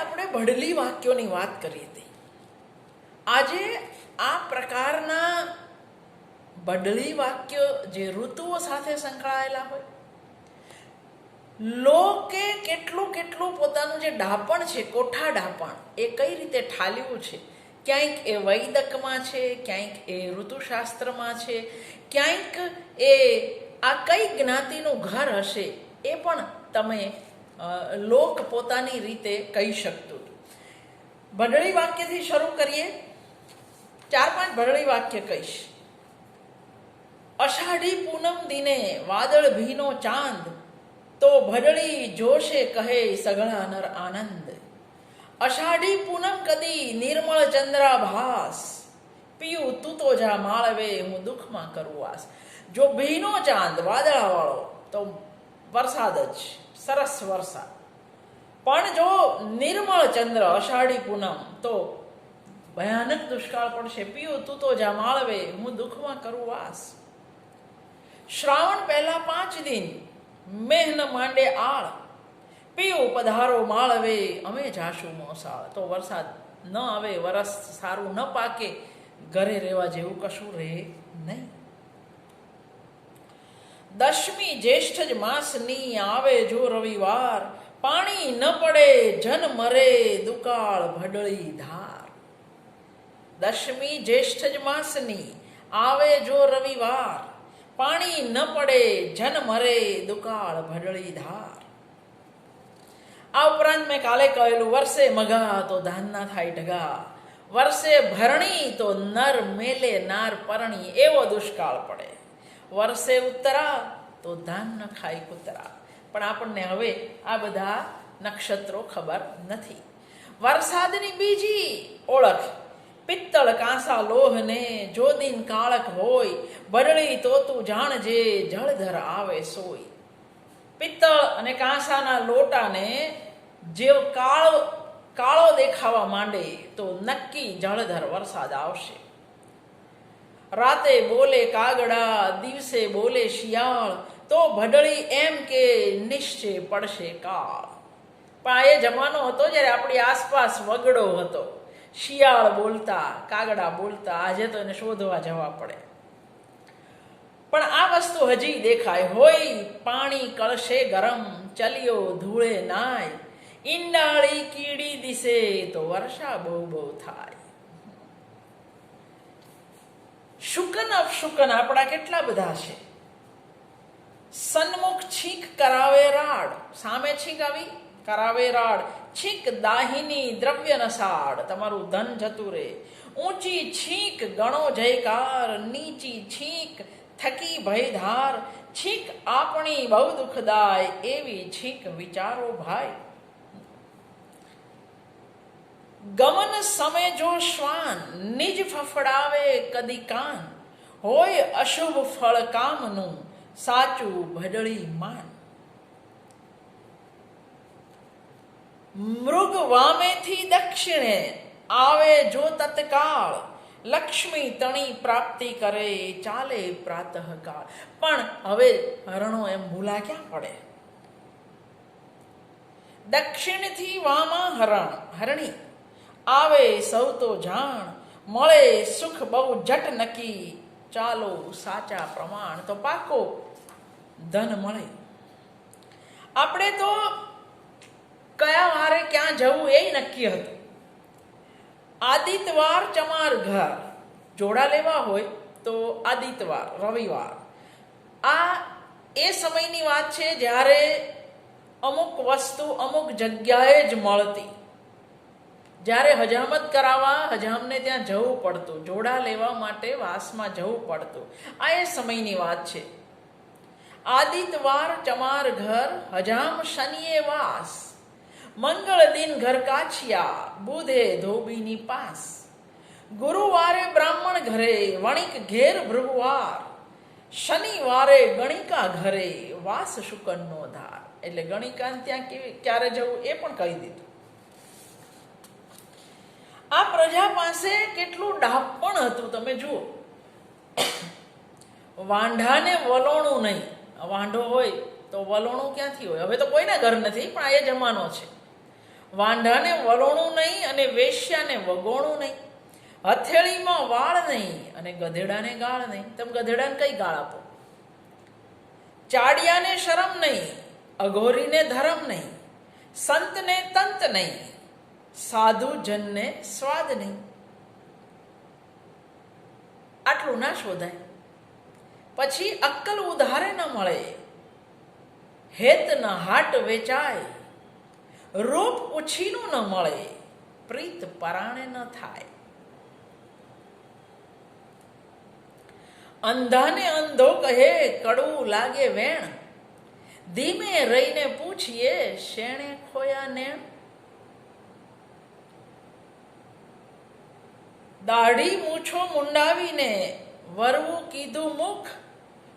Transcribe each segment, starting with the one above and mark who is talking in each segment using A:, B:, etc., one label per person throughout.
A: આપણે ભડલી વાક્યોની વાત કરી હતી આજે આ પ્રકારના ભડલી વાક્ય જે ઋતુઓ સાથે સંકળાયેલા હોય, લોકે કેટલું કેટલું પોતાનું જે ડાપણ છે, કોઠા ડાપણ, એ કઈ રીતે ઠાલ્યું છે? ક્યાંક એ વૈદકમાં છે, ક્યાંક એ ઋતુશાસ્ત્રમાં છે, ક્યાંક એ આ કઈ જ્ઞાતિનું ઘર હશે, એ પણ તમે લોક પોતાની રીતે કહી શકતું. હતું ભડળી વાક્યથી શરૂ કરીએ. ચાર પાંચ ભરડી વાક્ય કહીશ. અષાઢી પૂનમ દિને વાદળ ભીનો ચાંદ, તો ભડળી જોશે કહે સગળા નર આનંદ. અષાઢી પૂનમ કદી નિર્મળ ચંદ્રાભાસ પિયું તું તો જા માળવે હું દુઃખમાં કરું વાસ જો ભીનો ચાંદ વાદળાવાળો, તો વરસાદ જ સરસ વરસાદ પણ જો નિર્મળ ચંદ્ર અષાઢી પૂનમ, તો ભયાનક દુષ્કાળ પડશે. પીઓ તું તો જા માળવે, હું દુઃખમાં કરું વાસ. શ્રાવણ પહેલા પાંચ દિન મેહન માંડે આળ. પીઓ પધારો માળવે, અમે જાશું મોસાળ. તો વરસાદ ન આવે, વરસ સારું ન પાકે, ઘરે રહેવા જેવું કશું રહે નહીં. દશમી જ્યેષ્ઠ જ માસની આવે જો રવિવાર, પાણી ન પડે, જન મરે, દુકાળ ભડળી ધાર. દશમી જ્યેષ્ઠ જ માસની આવે જો રવિવાર, પાણી ન પડે, જન મરે, દુકાળ ભડળી ધાર. આ ઉપરાંત મેં કાલે કહેલું, વર્ષે મઘા તો ધાનના થાય ઢગા, વર્ષે ભરણી તો નર મેલે નાર પરણી, એવો દુષ્કાળ પડે. વર્ષે ઉત્તરા તો ધાન ન ખાય કૂતરા. પણ આપણને હવે આ બધા નક્ષત્રો ખબર નથી. વરસાદની બીજી ઓળખ, પિત્તળ કાંસા લોહને જો દિન કાળક હોય, બરળી તો તું જાણજે જળધર આવે સોય. પિત્તળ અને કાંસાના લોટાને જે કાળો કાળો દેખાવા માંડે તો નક્કી જળધર વરસાદ આવશે. રાતે બોલે કાગડા, દિવસે બોલે શિયાળ, તો ભડળી એમ કે નિશ્ચય પડશે કાળ. પણ આ એ જમાનો હતો જ્યારે આપણી આસપાસ વગડો હતો. શિયાળ બોલતા, કાગડા બોલતા, આજે તો એને શોધવા જવા પડે. પણ આ વસ્તુ હજી દેખાય હોય, પાણી કળશે ગરમ, ચલિયો ધૂળે નાય. ઈંડાળી કીડી દિશે, તો વર્ષા બહુ બહુ થાય. શુકન અપશુકન આપણા કેટલા બધા છે? સન્મુખ છીંક કરાવે રાડ. સામે છીંક આવી? કરાવે રાડ. છીંક દાહિની દ્રવ્ય નસાડ. તમારું ધન જતું રે. ઊંચી છીંક ગણો જયકાર. નીચી છીંક થકી ભયધાર. છીંક આપણી બહુ દુઃખદાય. એવી છીંક વિચારો ભાઈ. ગમન સમે જો શ્વાન, નિજ ફફડાવે કદી કાન. હોય અશુભ ફળ કામનું, સાચું ભડળી માન. મૃગ વામેથી દક્ષિણે આવે જો તત્કાળ. લક્ષ્મી તણી પ્રાપ્તિ કરે, ચાલે પ્રાતઃકાળ. પણ હવે હરણો એમ ભૂલા ક્યાં પડે? દક્ષિણથી વામા હરણ, હરણી. આવે સૌ તો જાણ, મળે સુખ બહુ જટ નકી ચાલો સાચા પ્રમાણ. તો પાકો, ધન મળે. આપણે તો કયા વારે ક્યાં જવું એ નક્કી હતું. આદિત્યવાર ચમાર ઘર, જોડા લેવા હોય તો આદિત્યવાર રવિવાર. આ એ સમયની વાત છે જ્યારે અમુક વસ્તુ અમુક જગ્યાએ જ મળતી. જ્યારે હજામત કરાવવા, હજામને ત્યાં જવું પડતું, જોડા લેવા માટે વાસમાં જવું પડતું. આ એ સમયની વાત છે. આદિતવાર ચમાર ઘર, હજામ શનિએ વાસ. મંગળ દિન ઘર કાછિયા, બુધે ધોબીની પાસ. ગુરુવારે બ્રાહ્મણ ઘરે, વણિક ઘેર ભૃગવાર શનિવારે ગણિકા ઘરે, વાસ શુકનનો ધાર. એટલે ગણિકાને ત્યાં કેવી ક્યારે જવું એ પણ કહી દીધું. આ પ્રજા પાસે કેટલું ડાપણ હતું, તમે જુઓ. વાંઢાને વલોણું નહીં. વાંઢો હોય તો વલોણું ક્યાંથી હોય? હવે તો કોઈના ઘર નથી, પણ આ એ જમાનો છે. વાંઢાને વલોણું નહીં અને વેશ્યાને વગોણું નહીં. હથેળીમાં વાળ નહીં અને ગધેડાને ગાળ નહીં. તમે ગધેડાને કઈ ગાળ આપો? ચાડિયાને શરમ નહીં, અઘોરીને ધરમ નહીં, સંતને તંત નહીં. સાધુ જનને સ્વાદ નહીં આટલું ના શોધાય પછી અક્કલ ઉધારે ન મળે હેત ન હાટ વેચાય રૂપ ઉછીનું ન મળે પ્રીત પરાણે ન થાય અંધાને અંધો કહે કડવું લાગે વેણ ધીમે રહીને પૂછીએ શેણે ખોયા નેણ દાઢી મૂછો મુંડાવીને વરવું કીધું મુખ.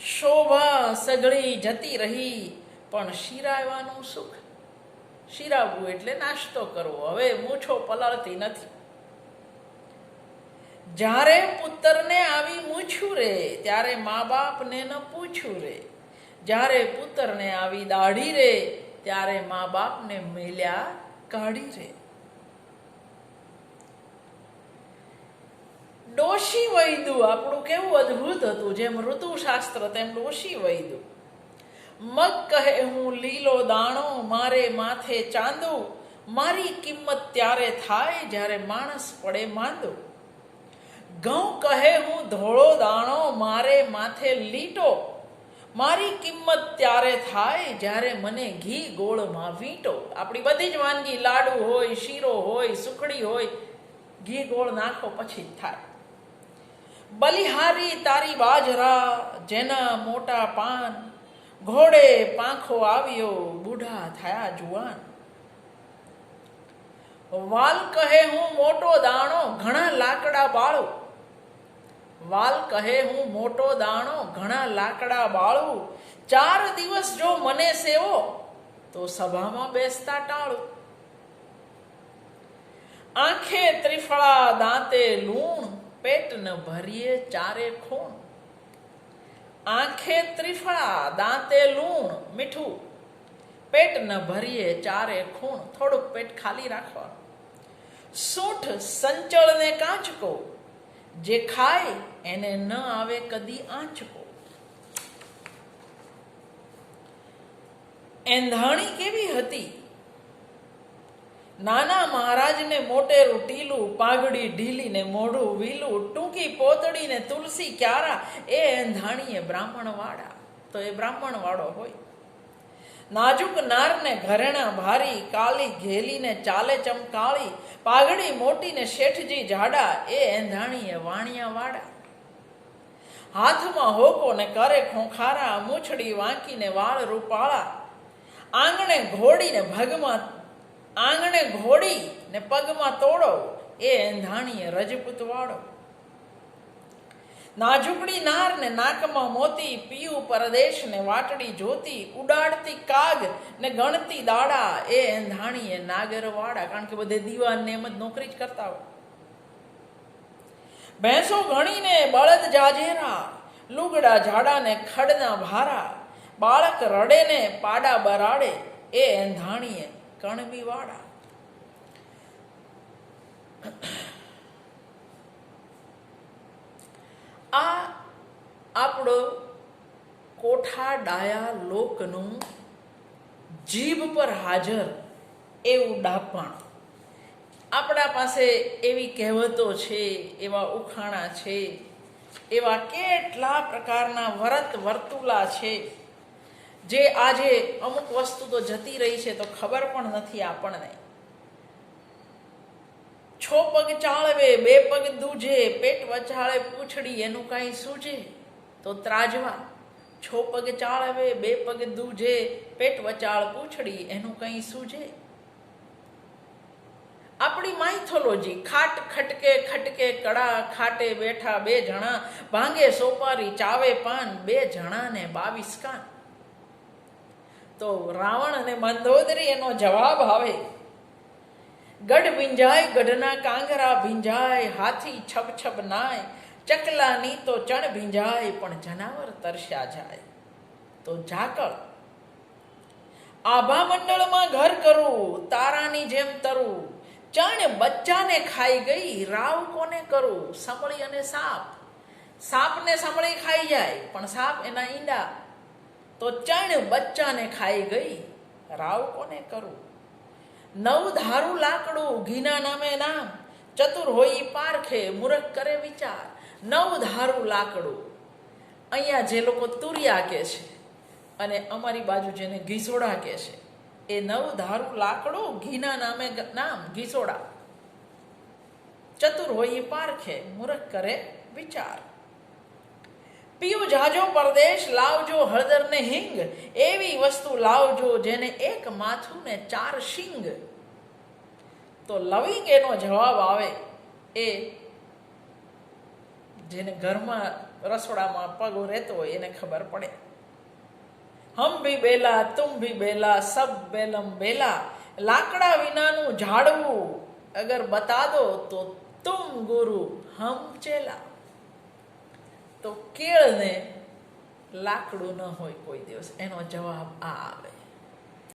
A: શોભા સગળી જતી રહી, પણ શિરાવાનું સુખ. શિરાવવું એટલે નાસ્તો કરવો, હવે મૂછો પલળતી નથી. જ્યારે પુત્રને આવી મૂછ્યું રે, ત્યારે મા બાપને ન પૂછ્યું રે. જ્યારે પુત્રને આવી દાઢી રે, ત્યારે મા બાપને મેલ્યા કાઢી રે. ડોશી વૈદું, આપણું કેવું અદ્ભુત હતું, જેમ ઋતુશાસ્ત્ર તેમ ડોશી વૈદું. મગ કહે, હું લીલો દાણો, મારે માથે ચાંદો, મારી કિંમત ત્યારે થાય જ્યારે માણસ પડે માંદો ઘઉં કહે, હું ધોળો દાણો, મારે માથે લીટો, મારી કિંમત ત્યારે થાય જ્યારે મને ઘી ગોળમાં વીંટો. આપણી બધી જ વાનગી લાડુ હોય, શીરો હોય, સુખડી હોય, ઘી ગોળ નાખો, પછી જ થાય. બલિહારી તારી બાજરા, જેના મોટા પાન, ઘોડે પાંખો આવ્યો, બુઢા થયા જુવાન. વાલ કહે હું મોટો દાણો, ઘણા લાકડા બાળું. વાલ કહે હું મોટો દાણો, ઘણા લાકડા બાળું. ચાર દિવસ જો મને સેવો, તો સભામાં બેસતા ટાળું. આંખે ત્રિફળા દાંતે લૂણ પેટ ન ભરીએ ચારે ખૂણ. આંખે ત્રિફળા, દાંતે લૂણ, મીઠું. પેટ ન ભરીએ ચારે ખૂણ. થોડુંક પેટ ખાલી રાખવાનું. સંચળ સંચળને કાંચકો. જે ખાય એને ન આવે કદી આંચકો. એંધાણી કેવી હતી? નાના મહારાજને મોટેરું ટીલું પાઘડી ઢીલીને મોઢું વીલું, ટૂંકી પોતડીને તુલસી ક્યારા, એ એંધાણીએ બ્રાહ્મણ વાળા તો એ બ્રાહ્મણ વાળો હોય. નાજુક નારને ઘરેણા ભારી, કાલી ઘેલીને ચાલે ચમકાળી, પાઘડી મોટીને શેઠજી જાડા, એ એંધાણીએ વાણિયા વાડા હાથમાં હોકો ને કરે ખોખારા, મૂછડી વાંકીને વાળ રૂપાળા. આંગણે ઘોડીને ભગમાં આંગણે ઘોડી ને પગમાં તોડો, એ એંધાણીએ રજપૂત વાળો. નાજુકડી નાર ને નાકમાં મોતી, પીયું પરદેશ ને વાટડી જોતી, ઉડાડતી કાગ ને ગણતી દાડા, એ એંધાણીએ નાગરવાડા. કારણ કે બધે દીવાન ને એમ જ નોકરી જ કરતા હોય. ભેંસો ગણીને બળદ જાજેરા, લુગડા ઝાડા ને ખડના ભારા, બાળક રડે ને પાડા બરાડે, એ એંધાણીએ કણબી વાડા. આ આપણો કોઠા ડાયા લોકનું જીભ પર હાજર એવું ડાપણ આપણા પાસે એવી કહેવતો છે, એવા ઉખાણા છે, એવા કેટલા પ્રકારના વરત વર્તુલા છે. જે આજે અમુક વસ્તુ તો જતી રહી છે તો ખબર પણ નથી આપણને. છો પગ ચાળવે, બે પગ દૂજે, પેટ વચાળે, પૂછડી એનું કાંઈ સૂજે? તો ત્રાજવા. છો પગ ચાળવે, બે પગ દૂજે, પેટ વચાળ, પૂછડી એનું કંઈ સૂજે? આપણી માઇથોલોજી ખાટ ખટકે ખટકે કડા ખાટે બેઠા બે જણા, ભાંગે સોપારી, ચાવે પાન, બે જણાને બાવીસ કાન. તો રાવણ અને મંદોદરી એનો જવાબ આવે. ગઢ ભીંજાય, ગઢના કાંગરા ભીંજાય, હાથી છબ છબ નાય, ચકલાની તો ચણ ભીંજાય, પણ જનાવર તરસ્યા જાય. તો ઝાકળ, આભા મંડળમાં ઘર કરું, તારાની જેમ તરું, ચણ બચ્ચાને ખાઈ ગઈ, રાવ કોને કરું, સાંભળી અને સાપ. સાપને સાંભળી ખાઈ જાય, પણ સાપ એના ઈંડા તો ચણ બચ્ચાને ખાઈ ગઈ, રાવ કોને કરું? નવ ધારું લાકડું, ઘીના નામે નામ, ચતુર હોય પારખે, મૂરખ કરે વિચાર. નવ ધારું લાકડું. અહીંયા જે લોકો તુરિયા કે છે અને અમારી બાજુ જેને ઘીસોડા કે છે, એ નવ ધારું લાકડું, ઘીના નામે નામ, ઘીસોડા. ચતુર હોય પારખે, મૂરખ કરે વિચાર. પીયું જાજો પરદેશ, લાવજો હળદર ને હિંગ. એવી વસ્તુ લાવજો જેને એક માથું ને ચાર શિંગ. તો લવિંગ એનો જવાબ આવે એ જેને ઘરમાં રસોડામાં પગ રહેતો હોય એને ખબર પડે. હમ ભી બેલા, તુમ ભી બેલા, સબ બેલમ બેલા. લાકડા વિનાનું ઝાડવું. અગર બતા દો તો તુમ ગુરુ હમ ચેલા. તો કેળને લાકડું ન હોય કોઈ દિવસ. એનો જવાબ આ આવે.